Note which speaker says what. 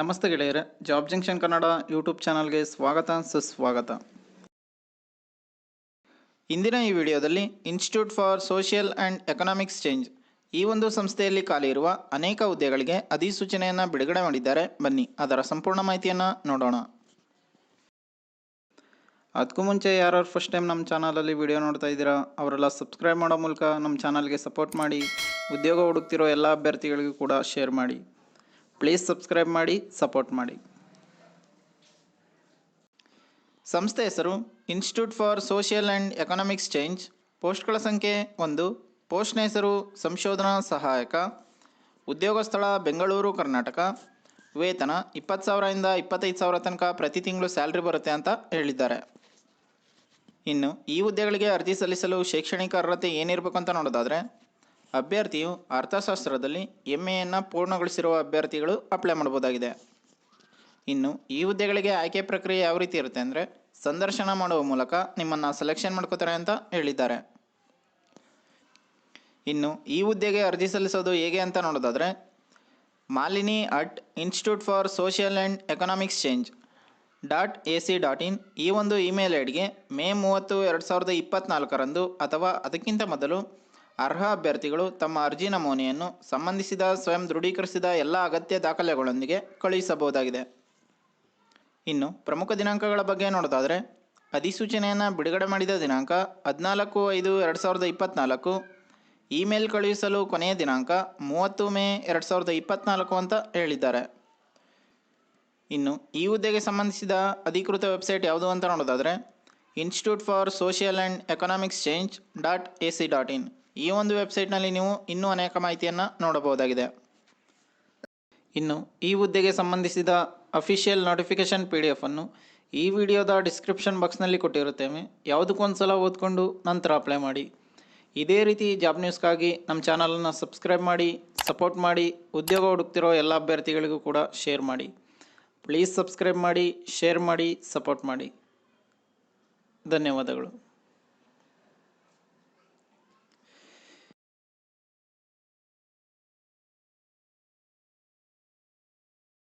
Speaker 1: ನಮಸ್ತೆ ಗೆಳೆಯರೆ, job junction Kannada YouTube ಚಾನಲ್ಗೆ ಸ್ವಾಗತ, ಸುಸ್ವಾಗತ. ಇಂದಿನ ಈ ವಿಡಿಯೋದಲ್ಲಿ institute for social and economics change ಈ ಒಂದು ಸಂಸ್ಥೆಯಲ್ಲಿ ಖಾಲಿ ಇರುವ ಅನೇಕ ಹುದ್ದೆಗಳಿಗೆ ಅಧಿಸೂಚನೆಯನ್ನು ಬಿಡುಗಡೆ ಮಾಡಿದ್ದಾರೆ. ಬನ್ನಿ, ಅದರ ಸಂಪೂರ್ಣ ಮಾಹಿತಿಯನ್ನು ನೋಡೋಣ. ಅದಕ್ಕೂ ಮುಂಚೆ ಯಾರು ಫಸ್ಟ್ ಟೈಮ್ ನಮ್ಮ ಚಾನಲಲ್ಲಿ ವಿಡಿಯೋ ನೋಡ್ತಾ ಇದ್ದೀರಾ, ಅವರೆಲ್ಲ ಸಬ್ಸ್ಕ್ರೈಬ್ ಮಾಡೋ ಮೂಲಕ ನಮ್ಮ ಚಾನಲ್ಗೆ ಸಪೋರ್ಟ್ ಮಾಡಿ, ಉದ್ಯೋಗ ಹುಡುಕ್ತಿರೋ ಎಲ್ಲ ಅಭ್ಯರ್ಥಿಗಳಿಗೂ ಕೂಡ ಶೇರ್ ಮಾಡಿ. ಪ್ಲೀಸ್ ಸಬ್ಸ್ಕ್ರೈಬ್ ಮಾಡಿ, ಸಪೋರ್ಟ್ ಮಾಡಿ. ಸಂಸ್ಥೆ ಹೆಸರು institute for social and economics change ಪೋಸ್ಟ್ಗಳ ಸಂಖ್ಯೆ ಒಂದು. ಪೋಸ್ಟ್ನ ಹೆಸರು ಸಂಶೋಧನಾ ಸಹಾಯಕ. ಉದ್ಯೋಗ ಸ್ಥಳ ಬೆಂಗಳೂರು, ಕರ್ನಾಟಕ. ವೇತನ ಇಪ್ಪತ್ತು ಸಾವಿರದಿಂದ ಇಪ್ಪತ್ತೈದು ಸಾವಿರ ತನಕ ಪ್ರತಿ ತಿಂಗಳು ಸ್ಯಾಲ್ರಿ ಬರುತ್ತೆ ಅಂತ ಹೇಳಿದ್ದಾರೆ. ಇನ್ನು ಈ ಹುದ್ದೆಗಳಿಗೆ ಅರ್ಜಿ ಸಲ್ಲಿಸಲು ಶೈಕ್ಷಣಿಕ ಅರ್ಹತೆ ಏನಿರಬೇಕು ಅಂತ ನೋಡೋದಾದರೆ ಅಭ್ಯರ್ಥಿಯು ಅರ್ಥಶಾಸ್ತ್ರದಲ್ಲಿ ಎಂ ಎಯನ್ನು ಪೂರ್ಣಗೊಳಿಸಿರುವ ಅಭ್ಯರ್ಥಿಗಳು ಅಪ್ಲೈ ಮಾಡ್ಬೋದಾಗಿದೆ ಇನ್ನು, ಈ ಹುದ್ದೆಗಳಿಗೆ ಆಯ್ಕೆ ಪ್ರಕ್ರಿಯೆ ಯಾವ ರೀತಿ ಇರುತ್ತೆ ಅಂದರೆ ಸಂದರ್ಶನ ಮಾಡುವ ಮೂಲಕ ನಿಮ್ಮನ್ನು ಸೆಲೆಕ್ಷನ್ ಮಾಡ್ಕೋತಾರೆ ಅಂತ ಹೇಳಿದ್ದಾರೆ. ಇನ್ನು, ಈ ಹುದ್ದೆಗೆ ಅರ್ಜಿ ಸಲ್ಲಿಸೋದು ಹೇಗೆ ಅಂತ ನೋಡೋದಾದರೆ, Malini at institute for social and economics change dot A C dot in ಈ ಒಂದು ಇಮೇಲ್ ಐಡಿಗೆ ಮೇ ಮೂವತ್ತು, ಎರಡು ಸಾವಿರದ ಇಪ್ಪತ್ತ್ನಾಲ್ಕರಂದು ಅಥವಾ ಅದಕ್ಕಿಂತ ಮೊದಲು ಅರ್ಹ ಅಭ್ಯರ್ಥಿಗಳು ತಮ್ಮ ಅರ್ಜಿ ನಮೂನೆಯನ್ನು ಸಂಬಂಧಿಸಿದ, ಸ್ವಯಂ ದೃಢೀಕರಿಸಿದ ಎಲ್ಲ ಅಗತ್ಯ ದಾಖಲೆಗಳೊಂದಿಗೆ ಕಳುಹಿಸಬಹುದಾಗಿದೆ. ಇನ್ನು ಪ್ರಮುಖ ದಿನಾಂಕಗಳ ಬಗ್ಗೆ ನೋಡೋದಾದರೆ, ಅಧಿಸೂಚನೆಯನ್ನು ಬಿಡುಗಡೆ ಮಾಡಿದ ದಿನಾಂಕ ಹದಿನಾಲ್ಕು ಐದು ಎರಡು ಸಾವಿರದ ಇಪ್ಪತ್ತ್ನಾಲ್ಕು ಇಮೇಲ್ ಕಳುಹಿಸಲು ಕೊನೆಯ ದಿನಾಂಕ ಮೂವತ್ತು ಮೇ ಎರಡು ಸಾವಿರದ ಇಪ್ಪತ್ತ್ನಾಲ್ಕು ಅಂತ ಹೇಳಿದ್ದಾರೆ. ಇನ್ನು ಈ ಹುದ್ದೆಗೆ ಸಂಬಂಧಿಸಿದ ಅಧಿಕೃತ ವೆಬ್ಸೈಟ್ ಯಾವುದು ಅಂತ ನೋಡೋದಾದರೆ, institute for social and economics change dot A C dot in. ಈ ಒಂದು ವೆಬ್ಸೈಟ್ನಲ್ಲಿ ನೀವು ಇನ್ನೂ ಅನೇಕ ಮಾಹಿತಿಯನ್ನು ನೋಡಬಹುದಾಗಿದೆ. ಇನ್ನು, ಈ ಹುದ್ದೆಗೆ ಸಂಬಂಧಿಸಿದ ಅಫಿಷಿಯಲ್ ನೋಟಿಫಿಕೇಷನ್ ಪಿ ಡಿ ಎಫನ್ನು ಈ ವಿಡಿಯೋದ ಡಿಸ್ಕ್ರಿಪ್ಷನ್ ಬಾಕ್ಸ್ನಲ್ಲಿ ಕೊಟ್ಟಿರುತ್ತೇವೆ. ಯಾವುದಕ್ಕೊಂದು ಸಲ ಓದ್ಕೊಂಡು ನಂತರ ಅಪ್ಲೈ ಮಾಡಿ. ಇದೇ ರೀತಿ ಜಾಬ್ ನ್ಯೂಸ್ಗಾಗಿ ನಮ್ಮ ಚಾನಲನ್ನು ಸಬ್ಸ್ಕ್ರೈಬ್ ಮಾಡಿ, ಸಪೋರ್ಟ್ ಮಾಡಿ, ಉದ್ಯೋಗ ಹುಡುಕ್ತಿರೋ ಎಲ್ಲ ಅಭ್ಯರ್ಥಿಗಳಿಗೂ ಕೂಡ ಶೇರ್ ಮಾಡಿ. ಪ್ಲೀಸ್ ಸಬ್ಸ್ಕ್ರೈಬ್ ಮಾಡಿ, ಶೇರ್ ಮಾಡಿ, ಸಪೋರ್ಟ್ ಮಾಡಿ. ಧನ್ಯವಾದಗಳು.